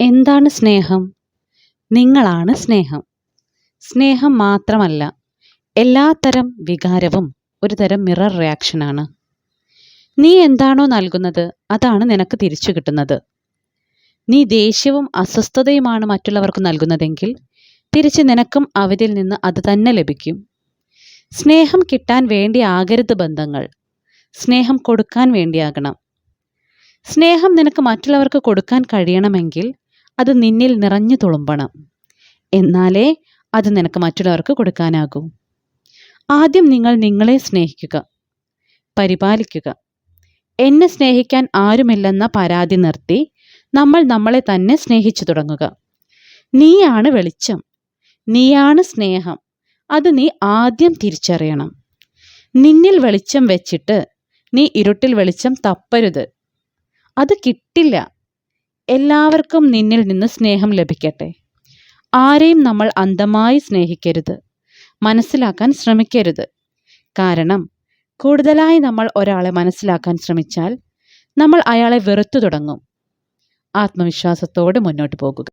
എന്താണ് സ്നേഹം? നിങ്ങളാണ് സ്നേഹം. സ്നേഹം മാത്രമല്ല എല്ലാത്തരം വികാരവും ഒരു തരം മിറർ റിയാക്ഷനാണ് നീ എന്താണോ നൽകുന്നത് അതാണ് നിനക്ക് തിരിച്ചു കിട്ടുന്നത്. നീ ദേഷ്യവും അസ്വസ്ഥതയുമാണ് മറ്റുള്ളവർക്ക് നൽകുന്നതെങ്കിൽ തിരിച്ച് നിനക്കും അവരിൽ നിന്ന് അത് തന്നെ ലഭിക്കും. സ്നേഹം കിട്ടാൻ വേണ്ടി ആകരുത് ബന്ധങ്ങൾ. സ്നേഹം കൊടുക്കാൻ വേണ്ടിയാകണം. സ്നേഹം നിനക്ക് മറ്റുള്ളവർക്ക് കൊടുക്കാൻ കഴിയണമെങ്കിൽ അത് നിന്നിൽ നിറഞ്ഞു തുളുമ്പണം. എന്നാലേ അത് നിനക്ക് മറ്റുള്ളവർക്ക് കൊടുക്കാനാകൂ. ആദ്യം നിങ്ങൾ നിങ്ങളെ സ്നേഹിക്കുക പരിപാലിക്കുക. എന്നെ സ്നേഹിക്കാൻ ആരുമില്ലെന്ന പരാതി നിർത്തി നമ്മൾ നമ്മളെ തന്നെ സ്നേഹിച്ചു തുടങ്ങുക. നീയാണ് വെളിച്ചം നീയാണ് സ്നേഹം. അത് നീ ആദ്യം തിരിച്ചറിയണം. നിന്നിൽ വെളിച്ചം വെച്ചിട്ട് നീ ഇരുട്ടിൽ വെളിച്ചം തപ്പരുത്. അത് കിട്ടില്ല. എല്ലാവർക്കും നിന്നിൽ നിന്ന് സ്നേഹം ലഭിക്കട്ടെ. ആരെയും നമ്മൾ അന്ധമായി സ്നേഹിക്കരുത്. മനസ്സിലാക്കാൻ ശ്രമിക്കരുത്. കാരണം കൂടുതലായി നമ്മൾ ഒരാളെ മനസ്സിലാക്കാൻ ശ്രമിച്ചാൽ നമ്മൾ അയാളെ വെറുത്തു തുടങ്ങും. ആത്മവിശ്വാസത്തോടെ മുന്നോട്ട് പോകുക.